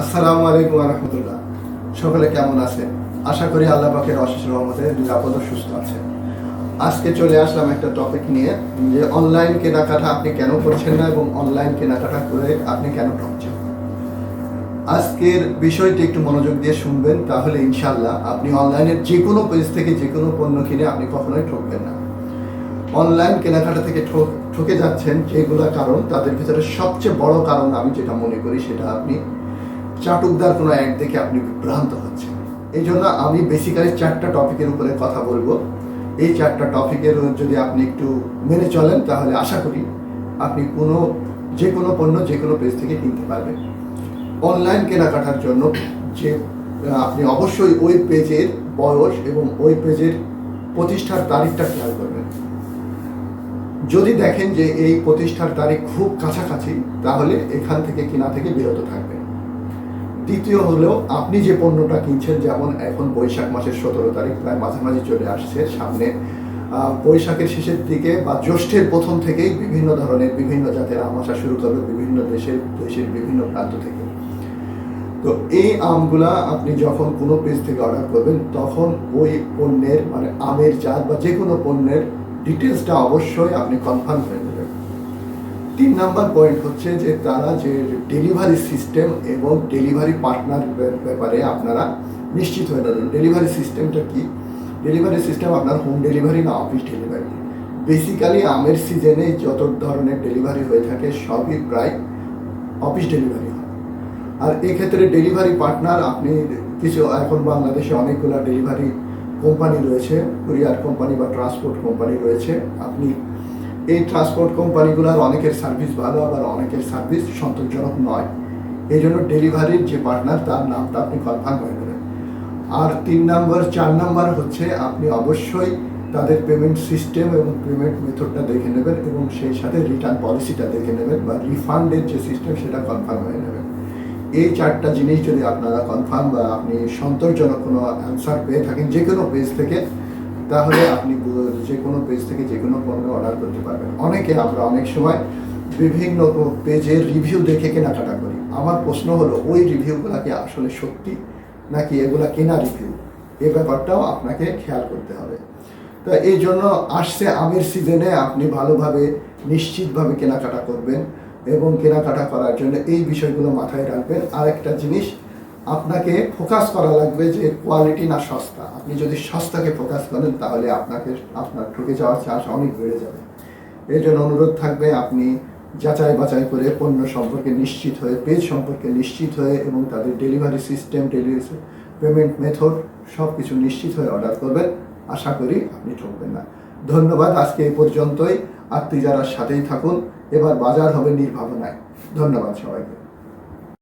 আসসালামু আলাইকুম রহমতুল্লাহ সকলে কেমন আছেন? আশা করি আল্লাহ পাকের অশেষ রহমতে নিরাপদ সুস্থ আছেন। আজকে চলে আসলাম একটা টপিক নিয়ে, যে অনলাইন কেনাকাটা আপনি কেন করছেন না এবং অনলাইন কেনাকাটা করে আপনি কেন ঠকছেন আজকের বিষয়টি একটু মনোযোগ দিয়ে শুনবেন, তাহলে ইনশাল্লাহ আপনি অনলাইনের যে কোনো পেজ থেকে যে কোনো পণ্য কিনে আপনি কখনোই ঠকবেন না। অনলাইন কেনাকাটা থেকে ঠক ঠকে যাচ্ছেন যেগুলো কারণ, তাদের ভিতরে সবচেয়ে বড় কারণ আমি যেটা মনে করি সেটা আপনি চাটুকদার কোনো এক দেখে আপনি বিভ্রান্ত হচ্ছেন। এই জন্য আমি বেসিক্যালি চারটা টপিকের উপরে কথা বলব। এই চারটা টপিকের যদি আপনি একটু মেনে চলেন, তাহলে আশা করি আপনি কোনো, যে কোনো পণ্য, যে কোনো পেজ থেকে কিনতে পারবেন। অনলাইন কেনাকাটার জন্য যে আপনি অবশ্যই ওই পেজের বয়স এবং ওই পেজের প্রতিষ্ঠার তারিখটা খেয়াল করবেন। যদি দেখেন যে এই প্রতিষ্ঠার তারিখ খুব কাছাকাছি, তাহলে এখান থেকে কেনা থেকে বিরত থাকবেন। দ্বিতীয় হলো আপনি যে পণ্যটা কিনছেন, যেমন এখন বৈশাখ মাসের সতেরো তারিখ, প্রায় মাঝামাঝি চলে আসছে, সামনে বৈশাখের শেষের দিকে বা জ্যৈষ্ঠের প্রথম থেকেই বিভিন্ন ধরনের, বিভিন্ন জাতের আম আসা শুরু করবে বিভিন্ন দেশের দেশের বিভিন্ন প্রান্ত থেকে। তো এই আমগুলা আপনি যখন কোনো পেজ থেকে অর্ডার করবেন, তখন ওই পণ্যের মানে আমের জাত বা যে কোনো পণ্যের ডিটেলসটা অবশ্যই আপনি কনফার্ম নেবেন। তিন নাম্বার পয়েন্ট হচ্ছে যে তারা যে ডেলিভারি সিস্টেম এবং ডেলিভারি পার্টনার ব্যাপারে আপনারা নিশ্চিত হয়ে নেবেন ডেলিভারি সিস্টেমটা কি? ডেলিভারি সিস্টেম আপনার হোম ডেলিভারি না অফিস ডেলিভারি বেসিক্যালি আমের সিজনে যত ধরনের ডেলিভারি হয়ে থাকে, সবই প্রায় অফিস ডেলিভারি হয়। আর এক্ষেত্রে ডেলিভারি পার্টনার আপনি কিছু, এখন বাংলাদেশে অনেকগুলো ডেলিভারি কোম্পানি রয়েছে কুরিয়ার কোম্পানি বা ট্রান্সপোর্ট কোম্পানি রয়েছে। আপনি এই ট্রান্সপোর্ট কোম্পানিগুলোর অনেকের সার্ভিস ভালো, আবার অনেকের সার্ভিস সন্তোষজনক নয়। এই জন্য ডেলিভারির যে পার্টনার তার নামটা আপনি কনফার্ম হয়ে নেবেন। আর তিন নাম্বার, চার নাম্বার হচ্ছে আপনি অবশ্যই তাদের পেমেন্ট সিস্টেম এবং পেমেন্ট মেথডটা দেখে নেবেন এবং সেই সাথে রিটার্ন পলিসিটা দেখে নেবেন বা রিফান্ডের যে সিস্টেম সেটা কনফার্ম হয়ে নেবেন। এই চারটা জিনিস যদি আপনারা কনফার্ম বা আপনি সন্তোষজনক কোনো অ্যান্সার পেয়ে থাকেন যে কোনো পেজ থেকে তাহলে আপনি যে কোনো পেজ থেকে যে কোনো পণ্য অর্ডার করতে পারবেন। অনেকে আমরা অনেক সময় বিভিন্ন পেজের রিভিউ দেখে কেনাকাটা করি। আমার প্রশ্ন হলো, ওই রিভিউগুলো কি আসলে সত্যি নাকি এগুলা কেনা রিভিউ এ ব্যাপারটাও আপনাকে খেয়াল করতে হবে। তো এই জন্য আসছে আমের সিজনে আপনি ভালোভাবে নিশ্চিতভাবে কেনাকাটা করবেন এবং কেনাকাটা করার জন্য এই বিষয়গুলো মাথায় রাখবেন। আর একটা জিনিস আপনাকে ফোকাস করা লাগবে যে কোয়ালিটি না সস্তা। আপনি যদি সস্তাকে ফোকাস করেন, তাহলে আপনাকে, আপনার ঠকে যাওয়ার চান্স অনেক বেড়ে যাবে। এই জন্য অনুরোধ থাকবে, আপনি যাচাই বাছাই করে পণ্য সম্পর্কে নিশ্চিত হয়ে পেজ সম্পর্কে নিশ্চিত হয়ে এবং তাদের delivery system delivery payment method সব কিছু নিশ্চিত হয়ে অর্ডার করবেন। আশা করি আপনি ঠকবেন না। ধন্যবাদ, আজকে এই পর্যন্তই। আত্মীয় যারা সাথেই থাকুন, এবার বাজার হবে নির্ভাবনায়। ধন্যবাদ সবাইকে।